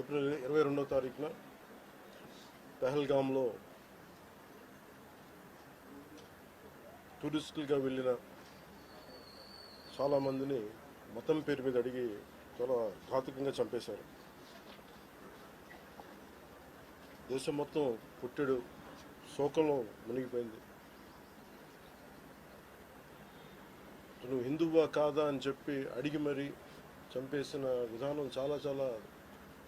April ఇరవై రెండవ తారీఖున పెహల్గాంలో టూరిస్టులుగా వెళ్ళిన చాలామందిని మతం పేరు మీద అడిగి చాలా ఘాతుకంగా చంపేశారు. దేశం మొత్తం పుట్టెడు శోకంలో మునిగిపోయింది. నువ్వు హిందువా కాదా అని చెప్పి అడిగి మరీ చంపేసిన విధానం చాలా చాలా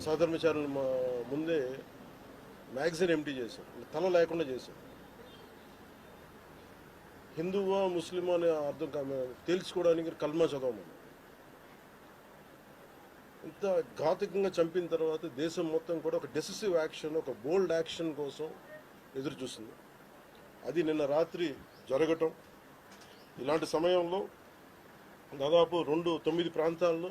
సహధర్మచారులు ముందే మ్యాగజైన్ ఎంటీ చేశారు. తల లేకుండా చేశారు. హిందువా ముస్లిమా అనే అర్థం కా- తేల్చుకోవడానికి కల్మా చదవమని ఇంత ఘాతికంగా చంపిన తర్వాత దేశం మొత్తం కూడా ఒక డెసిసివ్ యాక్షన్ ఒక బోల్డ్ యాక్షన్ కోసం ఎదురు చూస్తుంది అది నిన్న రాత్రి జరగటం. ఇలాంటి సమయంలో దాదాపు రెండు తొమ్మిది ప్రాంతాల్లో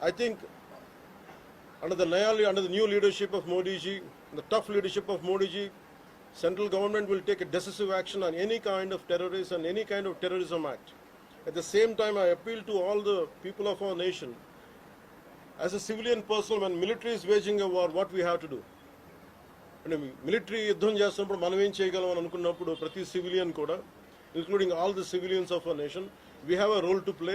I think under the Naya, under the new leadership of Modi ji, the tough leadership of Modi ji, central government will take a decisive action on any kind of terrorism and any kind of terrorism act. At the same time, I appeal to all the people of our nation. As a civilian person, when military is waging a war, what we have to do? అంటే military యుద్ధం చేస్తున్నప్పుడు మనం ఏం చేయగలం అని అనుకున్నప్పుడు ప్రతి civilian కూడా including all the civilians of our nation we have a role to play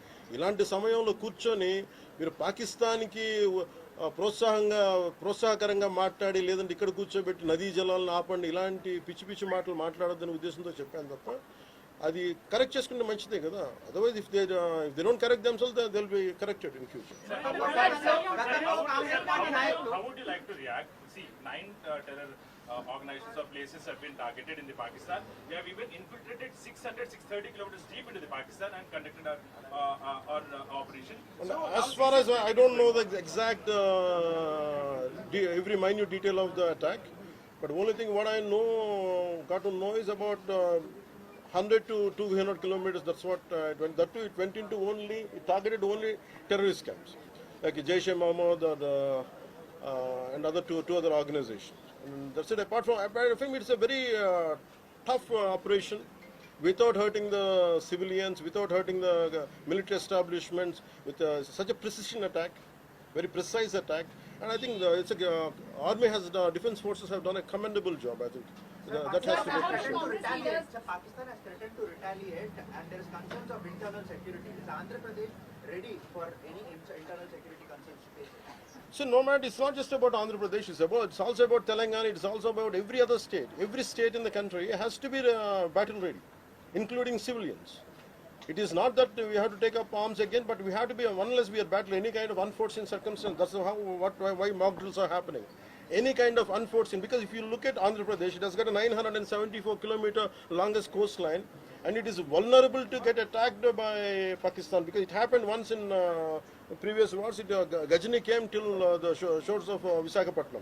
ఇలాంటి సమయంలో కూర్చొని మీరు పాకిస్తాన్కి ప్రోత్సాహంగా ప్రోత్సాహకరంగా మాట్లాడి లేదంటే ఇక్కడ కూర్చోబెట్టి నదీ జలాలను ఆపండి ఇలాంటి పిచ్చి పిచ్చి మాటలు మాట్లాడొద్దనే ఉద్దేశంతో చెప్పాను తప్ప అది కరెక్ట్ చేసుకుంటే మంచిదే కదా otherwise if they if they don't correct themselves they will be corrected in future How would you like to react? See, nine uh, terror uh, organizations or places have been targeted in the Pakistan. They have even infiltrated 600, 630 kilometers deep into the Pakistan and conducted our, uh, uh, our uh, operation. And as far as I don't know the exact uh, de- every minute detail of the attack, but only thing what I know, got to know is about uh, 100 to 200 kilometers. That's what uh, it went. That too, it went into only it targeted only terrorist camps, like Jaish-e-Mohammed or the, uh, and other two two other organizations. And that's it. Apart from, apart from it's a very uh, tough uh, operation without hurting the civilians, without hurting the uh, military establishments, with uh, such a precision attack, very precise attack. And I think the, it's a, uh, army has, the defense forces have done a commendable job. I think Uh, that has to be appreciated. Pakistan has threatened to retaliate and there is concerns of internal security. Is Andhra Pradesh ready for any internal security concerns? So no matter, it's not just about Andhra Pradesh. It's about, it's also about Telangana. It's also about every other state. Every state in the country has to be uh, battle ready, including civilians. It is not that we have to take up arms again, but we have to be unless we are battling any kind of unforeseen circumstance. That's how what why, why mock drills are happening. Any kind of unforeseen because if you look at Andhra Pradesh, it has got a 974 kilometer longest coastline, and it is vulnerable to get attacked by Pakistan because it happened once in uh, previous wars. It uh, Gajini came till uh, the shore- shores of Visakhapatnam.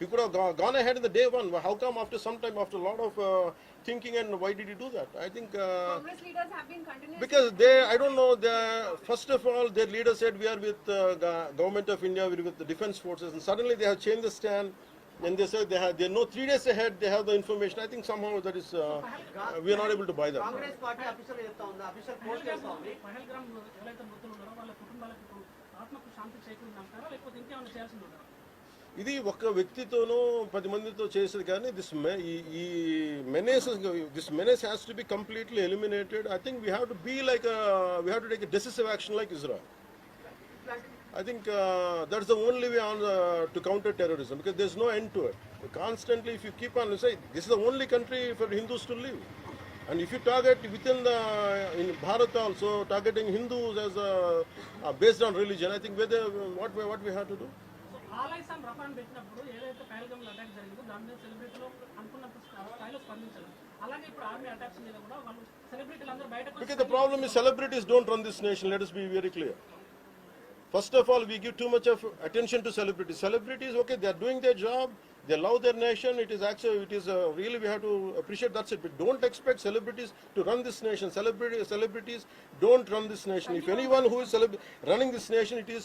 He could have go- gone ahead in the day one. How come after some time, after a lot of uh, thinking, and why did he do that? I think uh, Congress leaders have been continuously. because they, I don't know. The first of all, their leader said we are with uh, go- government of India, we're with the defense forces, and suddenly they have changed the stand. And they said they have, they know three days ahead they have the information. I think somehow that is, uh, uh, we are not able to buy that. Congress party official చెప్తా ఉంది official post చేస్తా ఉంది పహల్గ్రామ్ ఎవరైతే మృతులు ఉన్నారో వాళ్ళ కుటుంబాలకు ఇప్పుడు ఆత్మకు శాంతి చేకూరిందంటారా లేకపోతే ఇంకేమైనా చేయాల్సింది ఉంటారా ఇది ఒక వ్యక్తితోనూ పది మందితో చేసేది కానీ దిస్ ఈ menace this menace has to be completely eliminated I think we have to be like we have to take decisive action like Israel I think uh, that's the only way on uh, to counter terrorism because there's no end to it. Constantly, if you keep on say this is the only country for Hindus to live, and if you target within the in Bharat also targeting Hindus as a, uh, based on religion, I think whether what what we have to do. So ఆలైస్ అని రఫాన్ పెట్టినప్పుడు ఏదైతే Pahalgam attack జరిగిందో దాని మీద సెలబ్రిటీలో అనుకున్నంత స్థాయిలో స్పందించారు అలాగే ఇప్పుడు ఆర్మీ అటాక్స్ మీద కూడా వాళ్ళు సెలబ్రిటీలు అందరూ బయటకు వచ్చి Because the problem is celebrities don't run this nation. Let us be very clear. First of all, we give too much of attention to celebrities. Celebrities, okay, they are doing their job. They love their nation. It is actually, it is uh, really we have to appreciate. That's it. But don't expect celebrities to run this nation. Celebrity, celebrities don't run this nation. If anyone who is celeb- running this nation, it is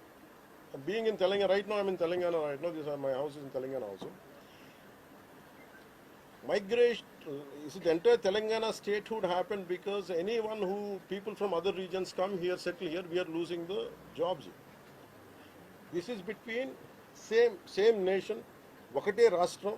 being in Telangana, right now I'm in Telangana right now, this is my house is in Telangana also. Migration, is the entire Telangana statehood happened because anyone who, people from other regions come here, settle here, we are losing the jobs here. This is between same, same nation, ఒకటే రాష్ట్రం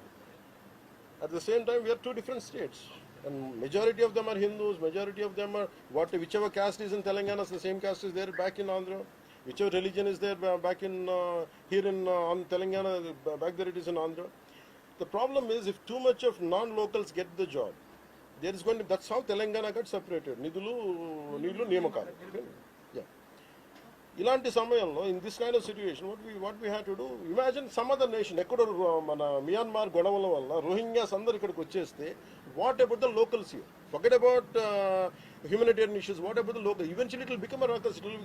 at the same time, we are two different states. And majority of them are Hindus, majority of them are what whichever caste is in Telangana, the same caste is there back in Andhra. Whichever religion is there back in uh, here in uh, on Telangana, back there it is in Andhra. The problem is if too much of non-locals get the job, there is going to that's how Telangana got separated. Nidulu, Nidulu, Niyamakalu. Okay? Yeah. ఇలాంటి సమయంలో in this kind of situation what we what we have to do imagine some other nation ఎక్కడో రో- మన Myanmar గొడవల వల్ల Rohingyas అందరు ఇక్కడికి వచ్చేస్తే what about the locals here forget about humanitarian issues what about the local eventually it will become a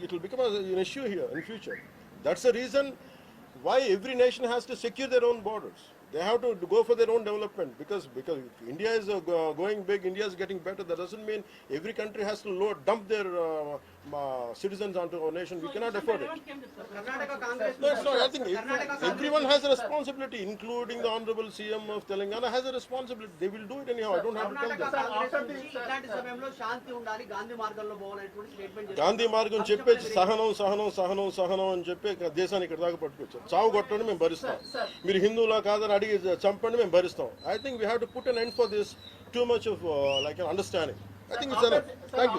it will become an issue here in future that's the reason why every nation has to secure their own borders they have to go for their own development because because if India is uh, go- going big, India is getting better. That doesn't mean every country has to load, dump their uh, uh, citizens onto our nation. We cannot afford it. No, it's not. I think if- everyone has a responsibility, including the honorable CM of Telangana has a responsibility. They will do it anyhow. I don't have to tell them. ఉండాలి గాంధీ మార్గంలో పోవాలనేటువంటి statement Gandhi మార్గం చెప్పేసి సహనం సహనం సహనం సహనం అని చెప్పి దేశాన్ని ఇక్కడ దాకా పట్టుకొచ్చారు చావు కొట్టండి మేము భరిస్తాం మీరు హిందువులా కాదని అడిగి చంపండి మేము భరిస్తాం I think we have to put an end for this too much of like understanding I think it's thank you